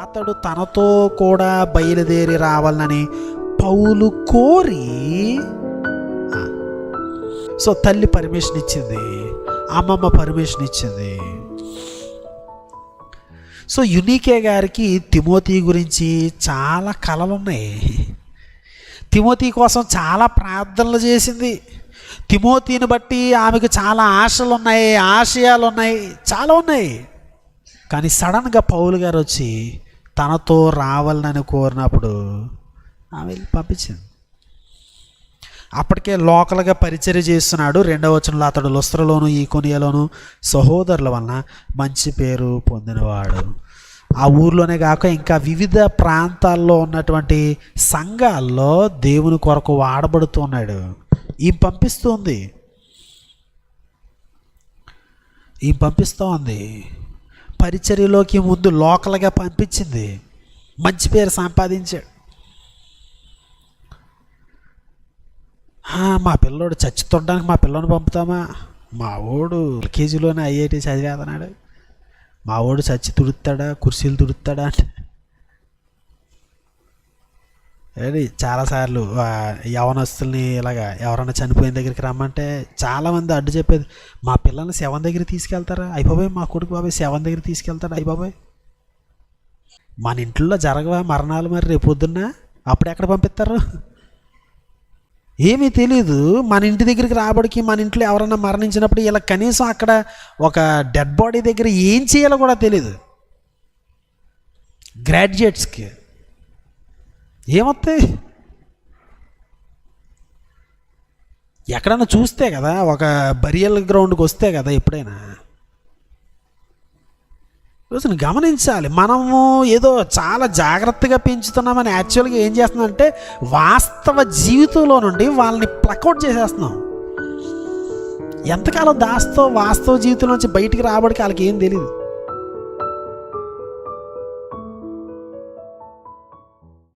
అతడు తనతో కూడా బయలుదేరి రావాలని పౌలు కోరి సో తల్లి పర్మిషన్ ఇచ్చింది అమ్మమ్మ పర్మిషన్ ఇచ్చింది సో యునీకే గారికి తిమోతి గురించి చాలా కలలు ఉన్నాయి తిమోతి కోసం చాలా ప్రార్థనలు చేసింది. తిమోతిని బట్టి ఆమెకు చాలా ఆశలు ఉన్నాయి ఆశయాలు ఉన్నాయి చాలా ఉన్నాయి. కానీ సడన్గా పౌలు గారు వచ్చి తనతో రావాలని కోరినప్పుడు ఆమె వెళ్ళి పంపించింది. అప్పటికే లోకల్గా పరిచర్య చేస్తున్నాడు. రెండవ వచనంలో అతడు లుస్త్రలోను ఈ కొనియలోను సహోదరుల వలన మంచి పేరు పొందినవాడు. ఆ ఊర్లోనే కాక ఇంకా వివిధ ప్రాంతాల్లో ఉన్నటువంటి సంఘాల్లో దేవుని కొరకు వాడబడుతున్నాడు ఈ పంపిస్తోంది. ఈ పంపిస్తూ ఉంది పరిచర్యలోకి ముందు లోకల్గా పంపించింది. మంచి పేరు సంపాదించాడు. మా పిల్లోడు చచ్చితుండడానికి మా పిల్లోని పంపుతామా? మా ఓడు ఎల్కేజీలోనే ఐఐటి చదివేదన్నాడు మా ఓడు చచ్చి తుడుతాడా? కుర్చీలు తుడుతాడా? అంటే చాలాసార్లు యవనస్తుల్ని ఇలాగా ఎవరైనా చనిపోయిన దగ్గరికి రమ్మంటే చాలామంది అడ్డు చెప్పేది మా పిల్లల్ని శవం దగ్గర తీసుకెళ్తారా? అయిపోయి మా కొడుకు బాబాయ్ శవం దగ్గర తీసుకెళ్తాడు? అయిపోయి మన ఇంట్లో జరగవా మరణాలు మరి రేపు పొద్దున్న? అప్పుడు ఎక్కడ పంపిస్తారు? ఏమీ తెలియదు మన ఇంటి దగ్గరికి రాబడికి మన ఇంట్లో ఎవరైనా మరణించినప్పుడు ఇలా కనీసం అక్కడ ఒక డెడ్ బాడీ దగ్గర ఏం చేయాలో కూడా తెలియదు గ్రాడ్యుయేట్స్కి. ఏమొస్తాయి ఎక్కడన్నా చూస్తే కదా ఒక బరియల్ గ్రౌండ్కి వస్తే కదా ఎప్పుడైనా. రోజుని గమనించాలి. మనము ఏదో చాలా జాగ్రత్తగా పెంచుతున్నామని యాక్చువల్గా ఏం చేస్తున్నామంటే వాస్తవ జీవితంలో నుండి వాళ్ళని ప్లక్అవుట్ చేసేస్తున్నాం. ఎంతకాలం దాస్తో వాస్తవ జీవితం నుంచి బయటికి రాబడికి వాళ్ళకి ఏం తెలియదు